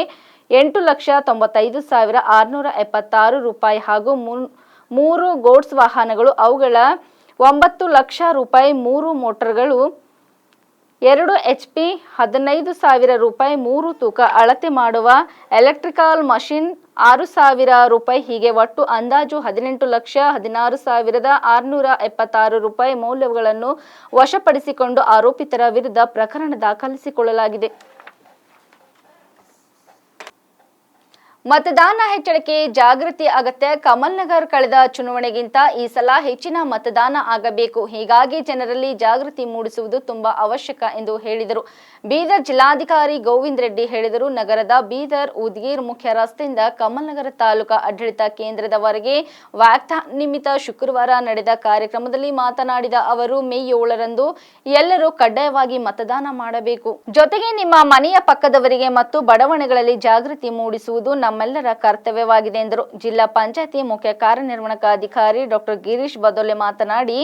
ಎಂಟು ಲಕ್ಷ ತೊಂಬತ್ತೈದು ಸಾವಿರ ಆರುನೂರ ಎಪ್ಪತ್ತಾರು ರೂಪಾಯಿ ಹಾಗೂ ಮೂರು ಗೋಡ್ಸ್ ವಾಹನಗಳು, ಅವುಗಳ ಒಂಬತ್ತು ಲಕ್ಷ ರೂಪಾಯಿ ಮೂರು ಮೋಟರ್ಗಳು, ಎರಡು ಎಚ್ ಪಿ ಹದಿನೈದು ಸಾವಿರ ರೂಪಾಯಿ ಮೂರು ತೂಕ ಅಳತೆ ಮಾಡುವ ಎಲೆಕ್ಟ್ರಿಕಲ್ ಮಷಿನ್ ಆರು ಸಾವಿರ ರೂಪಾಯಿ ಹೀಗೆ ಒಟ್ಟು ಅಂದಾಜು ಹದಿನೆಂಟು ಲಕ್ಷ ಹದಿನಾರು ಸಾವಿರದ ಆರುನೂರ ಎಪ್ಪತ್ತಾರು ರೂಪಾಯಿ ಮೌಲ್ಯಗಳನ್ನು ವಶಪಡಿಸಿಕೊಂಡು ಆರೋಪಿತರ ವಿರುದ್ಧ ಪ್ರಕರಣ ದಾಖಲಿಸಿಕೊಳ್ಳಲಾಗಿದೆ. ಮತದಾನ ಹೆಚ್ಚಳಕ್ಕೆ ಜಾಗೃತಿ ಅಗತ್ಯ. ಕಮಲ್ ನಗರ್ ಕಳೆದ ಚುನಾವಣೆಗಿಂತ ಈ ಸಲ ಹೆಚ್ಚಿನ ಮತದಾನ ಆಗಬೇಕು. ಹೀಗಾಗಿ ಜನರಲ್ಲಿ ಜಾಗೃತಿ ಮೂಡಿಸುವುದು ತುಂಬಾ ಅವಶ್ಯಕ ಎಂದು ಹೇಳಿದರು. ಬೀದರ್ ಜಿಲ್ಲಾಧಿಕಾರಿ ಗೋವಿಂದ್ ರೆಡ್ಡಿ ಹೇಳಿದರು. ನಗರದ ಬೀದರ್ ಉದ್ಗೀರ್ ಮುಖ್ಯ ರಸ್ತೆಯಿಂದ ಕಮಲ್ ನಗರ ತಾಲೂಕಾ ಆಡಳಿತ ಕೇಂದ್ರದವರೆಗೆ ವ್ಯಾಕ್ಥಾನ್ ನಿಮಿತ್ತ ಶುಕ್ರವಾರ ನಡೆದ ಕಾರ್ಯಕ್ರಮದಲ್ಲಿ ಮಾತನಾಡಿದ ಅವರು, ಮೇ ಏಳರಂದು ಎಲ್ಲರೂ ಕಡ್ಡಾಯವಾಗಿ ಮತದಾನ ಮಾಡಬೇಕು. ಜೊತೆಗೆ ನಿಮ್ಮ ಮನೆಯ ಪಕ್ಕದವರಿಗೆ ಮತ್ತು ಬಡಾವಣೆಗಳಲ್ಲಿ ಜಾಗೃತಿ ಮೂಡಿಸುವುದು ನಮ್ಮೆಲ್ಲರ ಕರ್ತವ್ಯವಾಗಿದೆ ಎಂದರು. ಜಿಲ್ಲಾ ಪಂಚಾಯತಿ ಮುಖ್ಯ ಕಾರ್ಯನಿರ್ವಹಣಾಧಿಕಾರಿ ಡಾಕ್ಟರ್ ಗಿರೀಶ್ ಬದೊಲೆ ಮಾತನಾಡಿ,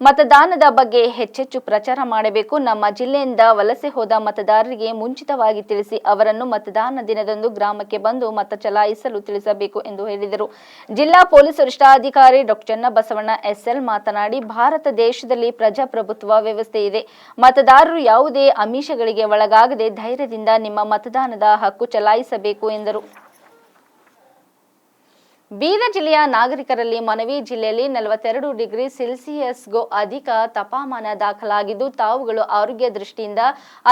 ಮತದಾನದ ಬಗ್ಗೆ ಹೆಚ್ಚೆಚ್ಚು ಪ್ರಚಾರ ಮಾಡಬೇಕು. ನಮ್ಮ ಜಿಲ್ಲೆಯಿಂದ ವಲಸೆ ಹೋದ ಮತದಾರರಿಗೆ ಮುಂಚಿತವಾಗಿ ತಿಳಿಸಿ ಅವರನ್ನು ಮತದಾನ ದಿನದಂದು ಗ್ರಾಮಕ್ಕೆ ಬಂದು ಮತ ಚಲಾಯಿಸಲು ತಿಳಿಸಬೇಕು ಎಂದು ಹೇಳಿದರು. ಜಿಲ್ಲಾ ಪೊಲೀಸ್ ವರಿಷ್ಠಾಧಿಕಾರಿ ಡಾಕ್ಟರ್ ಚನ್ನಬಸವಣ್ಣ ಎಸ್ಎಲ್ ಮಾತನಾಡಿ, ಭಾರತ ದೇಶದಲ್ಲಿ ಪ್ರಜಾಪ್ರಭುತ್ವ ವ್ಯವಸ್ಥೆ ಇದೆ. ಮತದಾರರು ಯಾವುದೇ ಅಮಿಷಗಳಿಗೆ ಒಳಗಾಗದೆ ಧೈರ್ಯದಿಂದ ನಿಮ್ಮ ಮತದಾನದ ಹಕ್ಕು ಚಲಾಯಿಸಬೇಕು ಎಂದರು. ಬೀದರ್ ಜಿಲ್ಲೆಯ ನಾಗರಿಕರಲ್ಲಿ ಮನವಿ ಜಿಲ್ಲೆಯಲ್ಲಿ ನಲವತ್ತೆರಡು ಡಿಗ್ರಿ ಸೆಲ್ಸಿಯಸ್ಗೂ ಅಧಿಕ ತಾಪಮಾನ ದಾಖಲಾಗಿದ್ದು, ತಾವುಗಳು ಆರೋಗ್ಯ ದೃಷ್ಟಿಯಿಂದ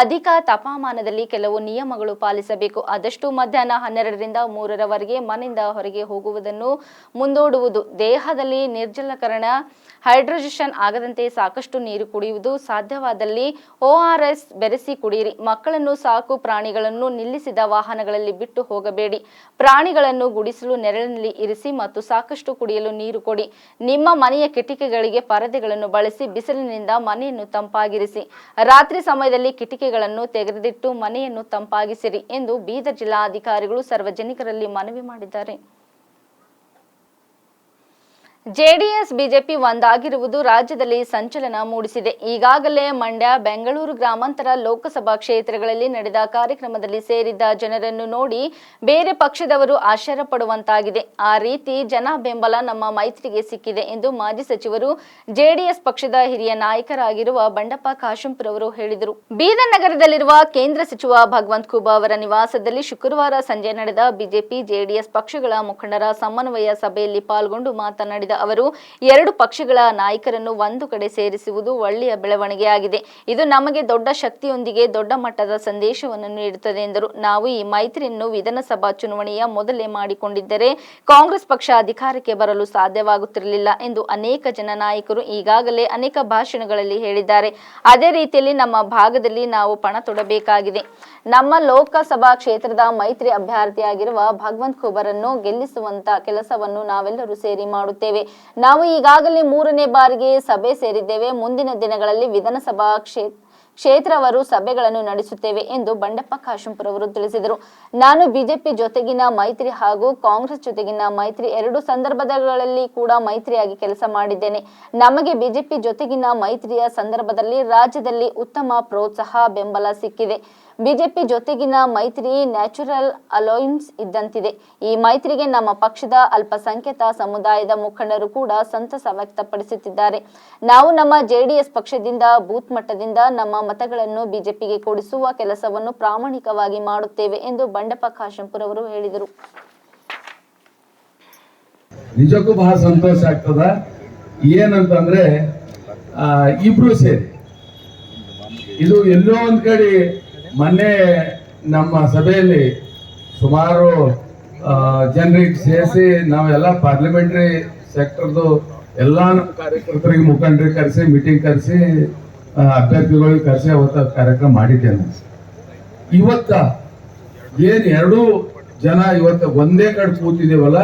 ಅಧಿಕ ತಾಪಮಾನದಲ್ಲಿ ಕೆಲವು ನಿಯಮಗಳು ಪಾಲಿಸಬೇಕು. ಆದಷ್ಟು ಮಧ್ಯಾಹ್ನ ಹನ್ನೆರಡರಿಂದ ಮೂರರವರೆಗೆ ಮನೆಯಿಂದ ಹೊರಗೆ ಹೋಗುವುದನ್ನು ಮುಂದೂಡುವುದು. ದೇಹದಲ್ಲಿ ನಿರ್ಜಲಕರಣ, ಹೈಡ್ರೋಜೇಷನ್ ಆಗದಂತೆ ಸಾಕಷ್ಟು ನೀರು ಕುಡಿಯುವುದು ಸಾಧ್ಯವಾದಲ್ಲಿ ಓಆರ್ಎಸ್ ಬೆರೆಸಿ ಕುಡಿಯಿರಿ. ಮಕ್ಕಳನ್ನು ಸಾಕು, ಪ್ರಾಣಿಗಳನ್ನು ನಿಲ್ಲಿಸಿದ ವಾಹನಗಳಲ್ಲಿ ಬಿಟ್ಟು ಹೋಗಬೇಡಿ. ಪ್ರಾಣಿಗಳನ್ನು ಗುಡಿಸಲು ನೆರಳಿನಲ್ಲಿ ಇರಿಸಿ ಮತ್ತು ಸಾಕಷ್ಟು ಕುಡಿಯಲು ನೀರು ಕೊಡಿ. ನಿಮ್ಮ ಮನೆಯ ಕಿಟಕಿಗಳಿಗೆ ಪರದೆಗಳನ್ನು ಬಳಸಿ ಬಿಸಿಲಿನಿಂದ ಮನೆಯನ್ನು ತಂಪಾಗಿರಿಸಿ. ರಾತ್ರಿ ಸಮಯದಲ್ಲಿ ಕಿಟಕಿಗಳನ್ನು ತೆಗೆದಿಟ್ಟು ಮನೆಯನ್ನು ತಂಪಾಗಿಸಿರಿ ಎಂದು ಬೀದರ್ ಜಿಲ್ಲಾಧಿಕಾರಿಗಳು ಸಾರ್ವಜನಿಕರಲ್ಲಿ ಮನವಿ ಮಾಡಿದ್ದಾರೆ. ಜೆಡಿಎಸ್, ಬಿಜೆಪಿ ಒಂದಾಗಿರುವುದು ರಾಜ್ಯದಲ್ಲಿ ಸಂಚಲನ ಮೂಡಿಸಿದೆ. ಈಗಾಗಲೇ ಮಂಡ್ಯ, ಬೆಂಗಳೂರು ಗ್ರಾಮಾಂತರ ಲೋಕಸಭಾ ಕ್ಷೇತ್ರಗಳಲ್ಲಿ ನಡೆದ ಕಾರ್ಯಕ್ರಮದಲ್ಲಿ ಸೇರಿದ್ದ ಜನರನ್ನು ನೋಡಿ ಬೇರೆ ಪಕ್ಷದವರು ಆಶ್ಚರ್ಯ ಆ ರೀತಿ ಜನ ಬೆಂಬಲ ನಮ್ಮ ಮೈತ್ರಿಗೆ ಸಿಕ್ಕಿದೆ ಎಂದು ಮಾಜಿ ಸಚಿವರು ಜೆಡಿಎಸ್ ಪಕ್ಷದ ಹಿರಿಯ ನಾಯಕರಾಗಿರುವ ಬಂಡಪ್ಪ ಕಾಶಂಪುರ ಅವರು ಹೇಳಿದರು. ಬೀದರ್ ನಗರದಲ್ಲಿರುವ ಕೇಂದ್ರ ಸಚಿವ ಭಗವಂತ್ ಖೂಬಾ ಅವರ ನಿವಾಸದಲ್ಲಿ ಶುಕ್ರವಾರ ಸಂಜೆ ನಡೆದ ಬಿಜೆಪಿ, ಜೆಡಿಎಸ್ ಪಕ್ಷಗಳ ಮುಖಂಡರ ಸಮನ್ವಯ ಸಭೆಯಲ್ಲಿ ಪಾಲ್ಗೊಂಡು ಮಾತನಾಡಿದ ಅವರು, ಎರಡು ಪಕ್ಷಗಳ ನಾಯಕರನ್ನು ಒಂದು ಕಡೆ ಸೇರಿಸುವುದು ಒಳ್ಳೆಯ ಬೆಳವಣಿಗೆಯಾಗಿದೆ. ಇದು ನಮಗೆ ದೊಡ್ಡ ಶಕ್ತಿಯೊಂದಿಗೆ ದೊಡ್ಡ ಮಟ್ಟದ ಸಂದೇಶವನ್ನು ನೀಡುತ್ತದೆ ಎಂದರು. ನಾವು ಈ ಮೈತ್ರಿಯನ್ನು ವಿಧಾನಸಭಾ ಚುನಾವಣೆಯ ಮೊದಲೇ ಮಾಡಿಕೊಂಡಿದ್ದರೆ ಕಾಂಗ್ರೆಸ್ ಪಕ್ಷ ಅಧಿಕಾರಕ್ಕೆ ಬರಲು ಸಾಧ್ಯವಾಗುತ್ತಿರಲಿಲ್ಲ ಎಂದು ಅನೇಕ ಜನ ನಾಯಕರು ಈಗಾಗಲೇ ಅನೇಕ ಭಾಷಣಗಳಲ್ಲಿ ಹೇಳಿದ್ದಾರೆ. ಅದೇ ರೀತಿಯಲ್ಲಿ ನಮ್ಮ ಭಾಗದಲ್ಲಿ ನಾವು ಪಣ ತೊಡಬೇಕಾಗಿದೆ. ನಮ್ಮ ಲೋಕಸಭಾ ಕ್ಷೇತ್ರದ ಮೈತ್ರಿ ಅಭ್ಯರ್ಥಿಯಾಗಿರುವ ಭಗವಂತ್ ಖೂಬರನ್ನು ಗೆಲ್ಲಿಸುವಂತ ಕೆಲಸವನ್ನು ನಾವೆಲ್ಲರೂ ಸೇರಿ ಮಾಡುತ್ತೇವೆ. ನಾವು ಈಗಾಗಲೇ ಮೂರನೇ ಬಾರಿಗೆ ಸಭೆ ಸೇರಿದ್ದೇವೆ. ಮುಂದಿನ ದಿನಗಳಲ್ಲಿ ವಿಧಾನಸಭಾ ಕ್ಷೇತ್ರ ಕ್ಷೇತ್ರವರು ಸಭೆಗಳನ್ನು ನಡೆಸುತ್ತೇವೆ ಎಂದು ಬಂಡೆಪ್ಪ ಕಾಶಂಪುರ ಅವರು ತಿಳಿಸಿದರು. ನಾನು ಬಿಜೆಪಿ ಜೊತೆಗಿನ ಮೈತ್ರಿ ಹಾಗೂ ಕಾಂಗ್ರೆಸ್ ಜೊತೆಗಿನ ಮೈತ್ರಿ ಎರಡು ಸಂದರ್ಭಗಳಲ್ಲಿ ಕೂಡ ಮೈತ್ರಿಯಾಗಿ ಕೆಲಸ ಮಾಡಿದ್ದೇನೆ. ನಮಗೆ ಬಿಜೆಪಿ ಜೊತೆಗಿನ ಮೈತ್ರಿಯ ಸಂದರ್ಭದಲ್ಲಿ ರಾಜ್ಯದಲ್ಲಿ ಉತ್ತಮ ಪ್ರೋತ್ಸಾಹ, ಬೆಂಬಲ ಸಿಕ್ಕಿದೆ. ಬಿಜೆಪಿ ಜೊತೆಗಿನ ಮೈತ್ರಿ ನ್ಯಾಚುರಲ್ ಅಲೋಯನ್ಸ್ ಇದ್ದಂತಿದೆ. ಈ ಮೈತ್ರಿಗೆ ನಮ್ಮ ಪಕ್ಷದ ಅಲ್ಪಸಂಖ್ಯಾತ ಸಮುದಾಯದ ಮುಖಂಡರು ಕೂಡ ಸಂತಸ ವ್ಯಕ್ತಪಡಿಸುತ್ತಿದ್ದಾರೆ. ನಾವು ನಮ್ಮ ಜೆಡಿಎಸ್ ಪಕ್ಷದಿಂದ, ಬೂತ್ ಮಟ್ಟದಿಂದ ನಮ್ಮ ಮತಗಳನ್ನು ಬಿಜೆಪಿಗೆ ಕೊಡಿಸುವ ಕೆಲಸವನ್ನು ಪ್ರಾಮಾಣಿಕವಾಗಿ ಮಾಡುತ್ತೇವೆ ಎಂದು ಬಂಡಪ್ಪ ಕಾಶಂಪುರ್ ಅವರು ಹೇಳಿದರು. ನಿಜಕ್ಕೂ ಬಹಳ ಸಂತೋಷ ಆಗ್ತದ. ಏನಂತಂದ್ರೆ ಇಬ್ರು ಸೇರಿ. ಇದು ಎಲ್ಲೋ ಒಂದ್ ಕಡೆ ಮೊನ್ನೆ ನಮ್ಮ ಸಭೆಯಲ್ಲಿ ಸುಮಾರು ಜನರಿಗೆ ಸೇರಿಸಿ ನಾವೆಲ್ಲ ಪಾರ್ಲಿಮೆಂಟ್ರಿ ಸೆಕ್ಟರ್ದು ಎಲ್ಲ ನಮ್ಮ ಕಾರ್ಯಕರ್ತರಿಗೆ ಮುಖಂಡರಿಗೆ ಕರೆಸಿ ಮೀಟಿಂಗ್ ಕರೆಸಿ ಅಭ್ಯರ್ಥಿಗಳಿಗೆ ಕರೆಸಿ ಅವತ್ತು ಕಾರ್ಯಕ್ರಮ ಮಾಡಿದ್ದೇನೆ. ಇವತ್ತ ಏನು ಎರಡೂ ಜನ ಇವತ್ತು ಒಂದೇ ಕಡೆ ಕೂತಿದ್ದೀವಲ್ಲ,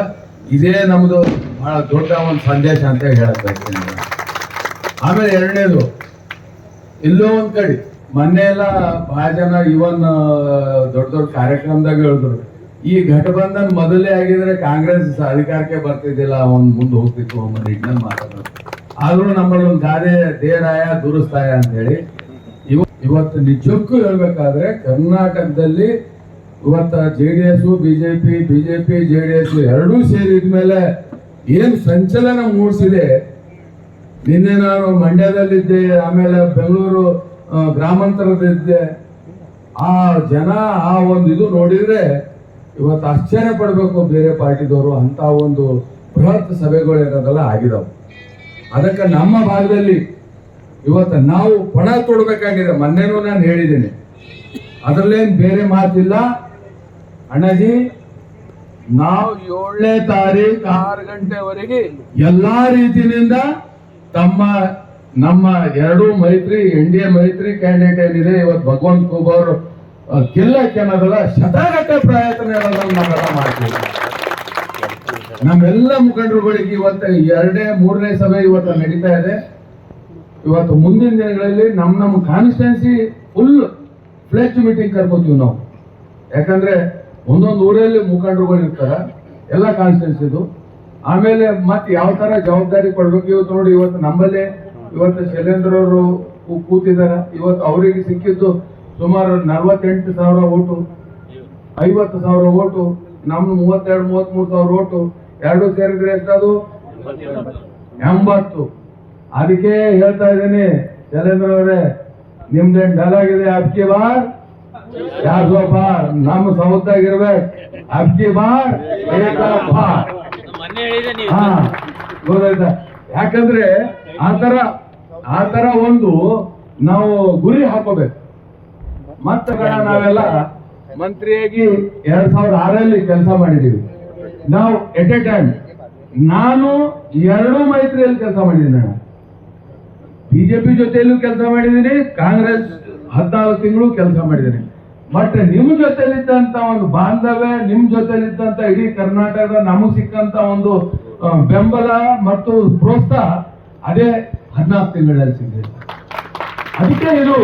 ಇದೇ ನಮ್ಮದು ಬಹಳ ದೊಡ್ಡ ಒಂದು ಸಂದೇಶ ಅಂತ ಹೇಳಕ್ ಆಮೇಲೆ ಎರಡನೇದು, ಎಲ್ಲೋ ಒಂದು ಕಡೆ ಮೊನ್ನೆ ಎಲ್ಲ ಬಹಳ ಜನ ಇವನ್ ದೊಡ್ಡ ದೊಡ್ಡ ಕಾರ್ಯಕ್ರಮದಾಗ ಹೇಳಿದ್ರು. ಈ ಘಟಬಂಧನ್ ಮೊದಲೇ ಆಗಿದ್ರೆ ಕಾಂಗ್ರೆಸ್ ಅಧಿಕಾರಕ್ಕೆ ಬರ್ತಿದ್ದಿಲ್ಲ ಒಂದ್ ಮುಂದೆ ಹೋಗ್ತಿತ್ತು ಒಂದು ನಿಟ್ಟಿನಲ್ಲಿ ಮಾತಾಡೋದು ಆದ್ರೂ ನಮ್ಮಲ್ಲಿ ಒಂದು ಗಾದೆ ದೇರಾಯ ದುರಸ್ತಾಯ ಅಂತ ಹೇಳಿ, ಇವ, ಇವತ್ತು ನಿಜಕ್ಕೂ ಹೇಳ್ಬೇಕಾದ್ರೆ ಕರ್ನಾಟಕದಲ್ಲಿ ಇವತ್ತ J D S BJP BJP J D S ಎರಡೂ ಸೇರಿದ್ಮೇಲೆ ಏನ್ ಸಂಚಲನ ಮೂಡಿಸಿದೆ. ನಿನ್ನೆ ನಾನು ಮಂಡ್ಯದಲ್ಲಿದ್ದೆ, ಆಮೇಲೆ ಬೆಂಗಳೂರು ಆ, ಗ್ರಾಮಾಂತರದಲ್ಲಿದ್ದೆ. ಆ ಜನ ಆ ಒಂದು ಇದು ನೋಡಿದ್ರೆ ಇವತ್ತು ಆಶ್ಚರ್ಯ ಪಡಬೇಕು ಬೇರೆ ಪಾರ್ಟಿದವರು ಅಂತ ಒಂದು ಬೃಹತ್ ಸಭೆಗಳು ಏನದಲ್ಲ ಆಗಿದಾವೆ. ಅದಕ್ಕೆ ನಮ್ಮ ಭಾಗದಲ್ಲಿ ಇವತ್ತು ನಾವು ಪಣ ತೊಡಬೇಕಾಗಿದೆ. ಮೊನ್ನೆನೂ ನಾನು ಹೇಳಿದ್ದೀನಿ. ಅದರಲ್ಲೇನು ಬೇರೆ ಮಾತಿಲ್ಲ. ಅಣ್ಣಜಿ ನಾವು ಏಳನೇ ತಾರೀಕು ಆರು ಗಂಟೆವರೆಗೆ ಎಲ್ಲಾ ರೀತಿಯಿಂದ ತಮ್ಮ ನಮ್ಮ ಎರಡು ಮೈತ್ರಿ ಎನ್ ಡಿ ಎ ಮೈತ್ರಿ ಕ್ಯಾಂಡಿಡೇಟ್ ಏನಿದೆ, ಇವತ್ತು ಭಗವಂತ ಖೂಬ್ ಅವರು ಗೆಲ್ಲಕ್ಕೆ ಅನ್ನೋದಲ್ಲ ಶತಗಟ್ಟೆ ಪ್ರಯತ್ನ ನಾವೆಲ್ಲ ಮಾಡ್ತೀವಿ. ನಮ್ಮೆಲ್ಲ ಮುಖಂಡರುಗಳಿಗೆ ಇವತ್ತು ಎರಡನೇ ಮೂರನೇ ಸಭೆ ಇವತ್ತು ನಡೀತಾ ಇದೆ. ಇವತ್ತು ಮುಂದಿನ ದಿನಗಳಲ್ಲಿ ನಮ್ಮ ನಮ್ಮ ಕಾನ್ಸ್ಟಿಟ್ಯೂನ್ಸಿ ಫುಲ್ ಫ್ಲೆಚ್ ಮೀಟಿಂಗ್ ಕರ್ಕೋತೀವಿ ನಾವು. ಯಾಕಂದ್ರೆ ಒಂದೊಂದು ಊರಲ್ಲಿ ಮುಖಂಡರುಗಳು ಇರ್ತಾರೆ, ಎಲ್ಲ ಕಾನ್ಸ್ಟಿಟ್ಯೂನ್ಸಿದು ಆಮೇಲೆ ಮತ್ತೆ ಯಾವ ತರ ಜವಾಬ್ದಾರಿ ಕೊಡ್ಬೇಕು ಇವತ್ತು ನೋಡಿ, ಇವತ್ತು ನಮ್ಮಲ್ಲೇ ಇವತ್ತು ಶೈಲೇಂದ್ರ ಅವರು ಕೂತಿದ್ದಾರೆ. ಇವತ್ತು ಅವರಿಗೆ ಸಿಕ್ಕಿದ್ದು ಸುಮಾರು ನಲವತ್ತೆಂಟು ಸಾವಿರ ಓಟು ಐವತ್ತು ಸಾವಿರ ಓಟು ನಮ್ದು ಮೂವತ್ತೆರಡು ಮೂವತ್ಮೂರು ಸಾವಿರ ಓಟು. ಎರಡು ಸೇರಿದ್ರೆ ಎಷ್ಟದು? ಎಂಬತ್ತು. ಅದಕ್ಕೆ ಹೇಳ್ತಾ ಇದ್ದೀನಿ ಶೈಲೇಂದ್ರ ಅವರೇ ನಿಮ್ದೇನ್ ಡಲ್ ಆಗಿದೆ? ಅಬ್ಕಿ ಬಾರ್. ಯಾರು ಬಾರ್? ನಮ್ಮ ಸೌತ್ತಾಗಿರ್ಬೇಕು ಅಬ್ಕಿ ಬಾರ್. ಏಕ ಬಾರ್ ಹಾ ಗೊತ್ತಾಯ್ತಾ? ಯಾಕಂದ್ರೆ ಆತರ ಆತರ ಒಂದು ನಾವು ಗುರಿ ಹಾಕೋಬೇಕು. ಮತ್ತೆ ನಾವೆಲ್ಲ ಮಂತ್ರಿಯಾಗಿ ಎರಡ್ ಸಾವಿರದ ಆರಲ್ಲಿ ಕೆಲಸ ಮಾಡಿದೀವಿ. ನಾವು ಎಟ್ ಎ ಟೈಮ್ ನಾನು ಎರಡೂ ಮೈತ್ರಿಯಲ್ಲಿ ಕೆಲಸ ಮಾಡಿದ್ದೀನಿ ಬಿಜೆಪಿ ಜೊತೆಯಲ್ಲೂ ಕೆಲಸ ಮಾಡಿದ್ದೀನಿ, ಕಾಂಗ್ರೆಸ್ ಹದಿನಾಲ್ಕು ತಿಂಗಳು ಕೆಲಸ ಮಾಡಿದ್ದೀನಿ. ಬಟ್ ನಿಮ್ ಜೊತೆಲಿದ್ದಂತ ಒಂದು ಬಾಂಧವ್ಯ, ನಿಮ್ ಜೊತೆಲಿದ್ದಂತ ಇಡೀ ಕರ್ನಾಟಕದ ನಮಗ್ ಸಿಕ್ಕಂತ ಒಂದು ಬೆಂಬಲ ಮತ್ತು ಪ್ರೋತ್ಸಾಹ ಅದೇ ಹದಿನಾಲ್ಕು ತಿಂಗಳಲ್ಲಿ ಸಿಗುತ್ತೆ ಅದಕ್ಕೆ ಇದು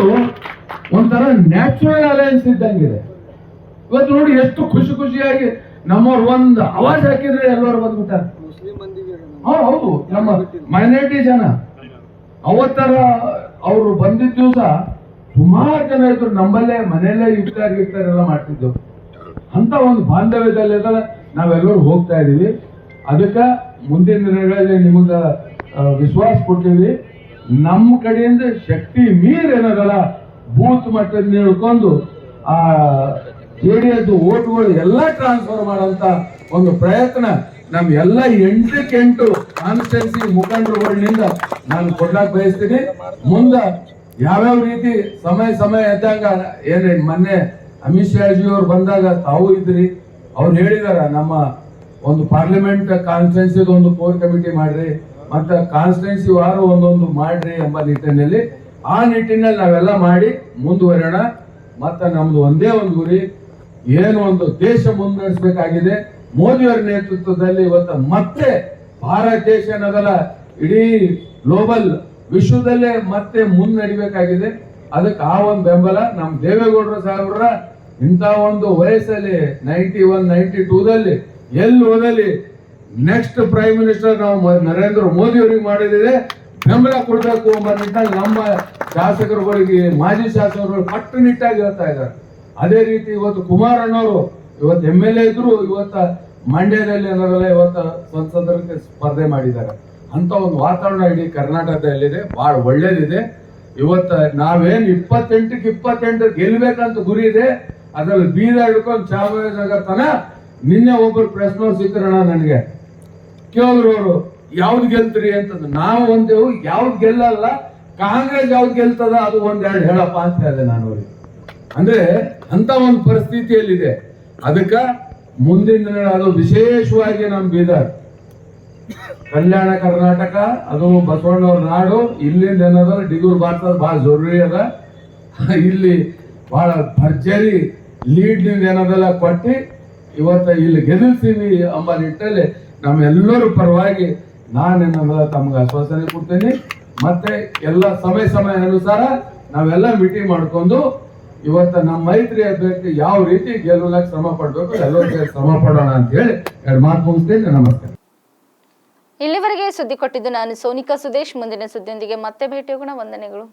ಒಂಥರ ನ್ಯಾಚುರಲ್ ಅಲಯನ್ಸ್ ಇದ್ದಂಗಿದೆ. ಇವತ್ತು ನೋಡಿ ಎಷ್ಟು ಖುಷಿ ಖುಷಿಯಾಗಿ ನಮ್ಮವ್ರು ಒಂದು ಅವಾಜ್ ಹಾಕಿದ್ರೆ ಎಲ್ಲರೂ ಬಂದ್ಬಿಟ್ಟಾರೆ. ಹಾ, ಹೌದು ನಮ್ಮ ಮೈನಾರಿಟಿ ಜನ. ಅವತ್ತರ ಅವರು ಬಂದಿದ್ದ ದಿವಸ ಸುಮಾರು ಜನ ಇದ್ರು ನಮ್ಮಲ್ಲೇ ಮನೆಯಲ್ಲೇ ಇಫ್ತಾರ್ ಗಿಫ್ತಾರ್ ಎಲ್ಲ ಮಾಡ್ತಿದ್ದು ಅಂತ ಒಂದು ಬಾಂಧವ್ಯದಲ್ಲಿ ನಾವೆಲ್ಲರೂ ಹೋಗ್ತಾ ಇದೀವಿ. ಅದಕ್ಕೆ ಮುಂದಿನ ದಿನಗಳಲ್ಲಿ ನಿಮಗ ವಿಶ್ವಾಸ ಕೊಟ್ಟಿವಿ ನಮ್ಮ ಕಡೆಯಿಂದ ಶಕ್ತಿ ಮೀರ್ ಏನದಲ್ಲ ಬೂತ್ ಮಟ್ಟದ ಹಿಡ್ಕೊಂಡು ಆ ಜೆ ಡಿ ಎಸ್ ಓಟ್ಗಳು ಎಲ್ಲ ಟ್ರಾನ್ಸ್ಫರ್ ಮಾಡೋಂಥ ಒಂದು ಪ್ರಯತ್ನ ನಮ್ ಎಲ್ಲ ಎಂಟಕ್ಕೆಂಟು ಕಾನ್ಸ್ಟೆನ್ಸಿ ಮುಖಂಡರುಗಳಿಂದ ನಾನು ಕೊಡ್ಲಾಕ್ ಬಯಸ್ತೀನಿ. ಮುಂದ ಯಾವ್ಯಾವ ರೀತಿ ಸಮಯ ಸಮಯ ಇದ್ದಂಗ ಏನೇ ಮೊನ್ನೆ ಅಮಿತ್ ಶಾಜಿ ಅವ್ರು ಬಂದಾಗ ತಾವು ಇದ್ರಿ. ಅವ್ರು ಹೇಳಿದಾರ, ನಮ್ಮ ಒಂದು ಪಾರ್ಲಿಮೆಂಟ್ ಕಾನ್ಫರೆನ್ಸಿಗೆ ಒಂದು ಕೋರ್ ಕಮಿಟಿ ಮಾಡ್ರಿ. ಮತ್ತೆ ಕಾನ್ಸ್ಟೆನ್ಸಿ ವಾರ ಒಂದೊಂದು ಮಾಡ್ರಿ ಎಂಬ ನಿಟ್ಟಿನಲ್ಲಿ, ಆ ನಿಟ್ಟಿನಲ್ಲಿ ನಾವೆಲ್ಲ ಮಾಡಿ ಮುಂದುವರೆಯೋಣ ಮತ್ತು ನಮ್ಮದು ಒಂದೇ ಒಂದು ಗುರಿ, ಏನು ಒಂದು ದೇಶ ಮುನ್ನಡೆಸಬೇಕಾಗಿದೆ ಮೋದಿಯವರ ನೇತೃತ್ವದಲ್ಲಿ ಇವತ್ತು ಮತ್ತೆ ಭಾರತ ದೇಶ ಅನ್ನೋದಲ್ಲ, ಇಡೀ ಗ್ಲೋಬಲ್ ವಿಶ್ವದಲ್ಲೇ ಮತ್ತೆ ಮುನ್ನಡಿಬೇಕಾಗಿದೆ. ಅದಕ್ಕೆ ಆ ಒಂದು ಬೆಂಬಲ ನಮ್ಮ ದೇವೇಗೌಡರು ಸಾಹೇಬ್ರ, ಇಂಥ ಒಂದು ವಯಸ್ಸಲ್ಲಿ ನೈಂಟಿ ಒನ್ ನೈಂಟಿ ಟೂದಲ್ಲಿ ಎಲ್ಲಿ ಹೋದಲ್ಲಿ ನೆಕ್ಸ್ಟ್ ಪ್ರೈಮ್ ಮಿನಿಸ್ಟರ್ ನಾವು ನರೇಂದ್ರ ಮೋದಿ ಅವರಿಗೆ ಮಾಡಿದ್ರೆ ಬೆಂಬಲ ಕೊಡಬೇಕು ಎಂಬ ನಿಟ್ಟಿನಲ್ಲಿ ನಮ್ಮ ಶಾಸಕರುಗಳಿಗೆ ಮಾಜಿ ಶಾಸಕರು ಕಟ್ಟುನಿಟ್ಟಾಗಿ ಹೇಳ್ತಾ ಇದ್ದಾರೆ. ಅದೇ ರೀತಿ ಇವತ್ತು ಕುಮಾರಣ್ಣವರು, ಇವತ್ತು ಎಂ ಎಲ್ ಎ ಇದ್ರು, ಇವತ್ತು ಮಂಡ್ಯದಲ್ಲಿ ಏನಾರಲ್ಲ ಇವತ್ತು ಸಂಸದರಿಗೆ ಸ್ಪರ್ಧೆ ಮಾಡಿದ್ದಾರೆ. ಅಂತ ಒಂದು ವಾತಾವರಣ ಇಡೀ ಕರ್ನಾಟಕದಲ್ಲಿದೆ, ಭಾಳ ಒಳ್ಳೇದಿದೆ. ಇವತ್ತು ನಾವೇನು ಇಪ್ಪತ್ತೆಂಟಕ್ಕೆ ಇಪ್ಪತ್ತೆಂಟು ಗೆಲ್ಬೇಕಂತ ಗುರಿ ಇದೆ, ಅದರಲ್ಲಿ ಬೀದ ಹಿಡ್ಕೊಂಡು ಚಾಮರಾಜನಗರ ತನ ನಿನ್ನೆ ಒಬ್ಬರು ಪ್ರಶ್ನೆ ಸಿಕ್ಕರಣ ನನಗೆ. ಕೇಳಿದ್ರು ಅವರು ಯಾವ್ದು ಗೆಲ್ತ್ರಿ ಅಂತಂದ್ರೆ ನಾವು ಒಂದೇವು ಯಾವ್ದು ಗೆಲ್ಲಲ್ಲ, ಕಾಂಗ್ರೆಸ್ ಯಾವ್ದು ಗೆಲ್ತದ ಅದು ಒಂದೆರಡು ಹೇಳಪ್ಪ ಅಂತ ಹೇಳಿದೆ ನಾನು ಅವ್ರಿಗೆ. ಅಂದ್ರೆ ಅಂತ ಒಂದು ಪರಿಸ್ಥಿತಿಯಲ್ಲಿದೆ. ಅದಕ್ಕೆ ಮುಂದಿನ ದಿನ ಅದು ವಿಶೇಷವಾಗಿ ನಮ್ಮ ಬೀದರ್, ಕಲ್ಯಾಣ ಕರ್ನಾಟಕ, ಅದು ಬಸವಣ್ಣವ್ರ ನಾಡು, ಇಲ್ಲಿಂದ ಏನದ, ಡಿಗೂರ್ ಭಾರತದ ಬಹಳ ಜರೂರಿ ಅದ. ಇಲ್ಲಿ ಬಹಳ ಭರ್ಜರಿ ಲೀಡ್ ಏನದೆಲ್ಲ ಕೊಟ್ಟು ಇವತ್ತ ಇಲ್ಲಿ ಗೆಲ್ಲಿಸ್ತೀವಿ ಅಂಬ ನಿಟ್ಟಲ್ಲಿ ನಮ್ಮೆಲ್ಲರ ಪರವಾಗಿ ನಾನೇನಂದ್ರೆ ತಮ್ಗೆ ಆಶ್ವಾಸನೆ ಕೊಡ್ತೇನೆ. ಮತ್ತೆ ಎಲ್ಲ ಸಮಯ ಸಮಯ ಅನುಸಾರ ನಾವೆಲ್ಲ ಮೀಟಿಂಗ್ ಮಾಡ್ಕೊಂಡು ಇವತ್ತ ನಮ್ಮ ಮೈತ್ರಿ ಅಭ್ಯರ್ಥಿ ಯಾವ ರೀತಿ ಗೆಲ್ಲಕ್ಕೆ ಶ್ರಮ ಪಡ್ಬೇಕು ಎಲ್ಲರೂ ಶ್ರಮ ಪಡೋಣ ಅಂತ ಹೇಳಿ ಎರಡು ಮಾತು ಮುಗಿಸ್ತೇನೆ. ನಮಸ್ಕಾರ ಇಲ್ಲಿವರೆಗೆ ಸುದ್ದಿ ಕೊಟ್ಟಿದ್ದು ನಾನು ಸೋನಿಕಾ ಸುದೇಶ್. ಮುಂದಿನ ಸುದ್ದಿಯೊಂದಿಗೆ ಮತ್ತೆ ಭೇಟಿ ಹೋಗೋಣ ವಂದನೆಗಳು.